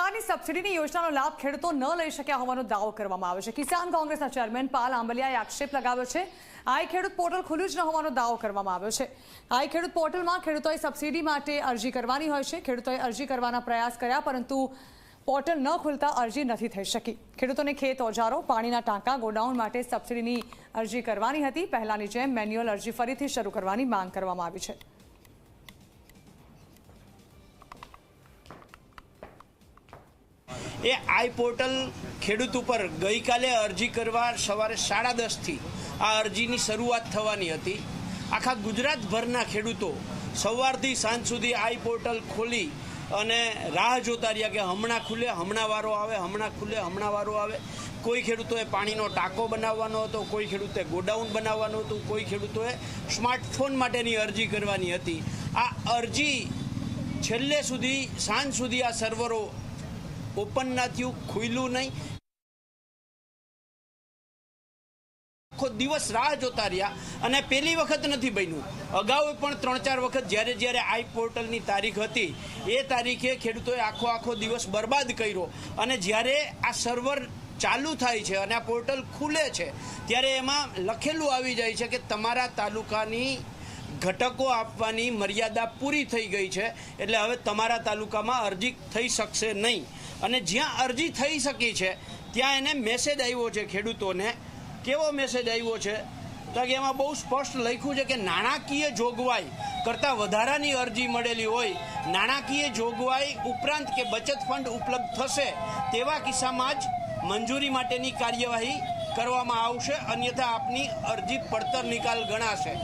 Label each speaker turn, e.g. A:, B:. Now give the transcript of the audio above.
A: સરકારની સબસિડીની યોજનાનો લાભ ખેડૂતો ન લઈ શક્યા હોવાનો દાવો કરવામાં આવે છે. કિસાન કોંગ્રેસના ચેરમેન પાલ આંબલિયાએ આક્ષેપ લગાવ્યો છે. આઈ ખેડૂત પોર્ટલ ખુલ્લું જ ન હોવાનો દાવો કરવામાં આવ્યો છે. આઈ ખેડૂત પોર્ટલમાં ખેડૂતોએ સબસિડી માટે અરજી કરવાની હોય છે. ખેડૂતોએ અરજી કરવાના પ્રયાસ કર્યા, પરંતુ પોર્ટલ ન ખુલતા અરજી નથી થઈ શકી. ખેડૂતોને ખેત ઓજારો, પાણીના ટાંકા, ગોડાઉન માટે સબસિડીની અરજી કરવાની હતી. પહેલાની જેમ મેન્યુઅલ અરજી ફરીથી શરૂ કરવાની માંગ કરવામાં આવી છે.
B: એ આઈ પોર્ટલ ખેડૂત ઉપર ગઈકાલે અરજી કરવા સવારે સાડા દસથી આ અરજીની શરૂઆત થવાની હતી. આખા ગુજરાતભરના ખેડૂતો સવારથી સાંજ સુધી આઈ પોર્ટલ ખોલી અને રાહ જોતા રહ્યા કે હમણાં ખુલે, હમણાં વારો આવે, હમણાં ખુલે, હમણાં વારો આવે. કોઈ ખેડૂતોએ પાણીનો ટાંકો બનાવવાનો હતો, કોઈ ખેડૂતે ગોડાઉન બનાવવાનું હતું, કોઈ ખેડૂતોએ સ્માર્ટફોન માટેની અરજી કરવાની હતી. આ અરજી છેલ્લે સુધી, સાંજ સુધી આ સર્વરો ઓપન ના થયું ખુલ્યું નહીં. આખો દિવસ રાહ જોતા રહ્યા અને પહેલી વખત નથી બન્યું. અગાઉ પણ ત્રણ ચાર વખત જ્યારે જ્યારે આઈ પોર્ટલની તારીખ હતી, એ તારીખે ખેડૂતોએ આખો આખો દિવસ બરબાદ કર્યો. અને જ્યારે આ સર્વર ચાલુ થાય છે અને આ પોર્ટલ ખુલે છે, ત્યારે એમાં લખેલું આવી જાય છે કે તમારા તાલુકાની ઘટકો આપવાની મર્યાદા પૂરી થઈ ગઈ છે. એટલે હવે તમારા તાલુકામાં અરજી થઈ શકશે નહીં. અને જ્યાં અરજી થઈ શકી છે, ત્યાં એને મેસેજ આવ્યો છે ખેડૂતોને. કેવો મેસેજ આવ્યો છે? તો કે એમાં બહુ સ્પષ્ટ લખ્યું છે કે નાણાકીય જોગવાઈ કરતાં વધારાની અરજી મળેલી હોય, નાણાકીય જોગવાઈ ઉપરાંત કે બચત ફંડ ઉપલબ્ધ થશે, તેવા કિસ્સામાં જ મંજૂરી માટેની કાર્યવાહી કરવામાં આવશે, અન્યથા આપની અરજી પડતર નિકાલ ગણાશે.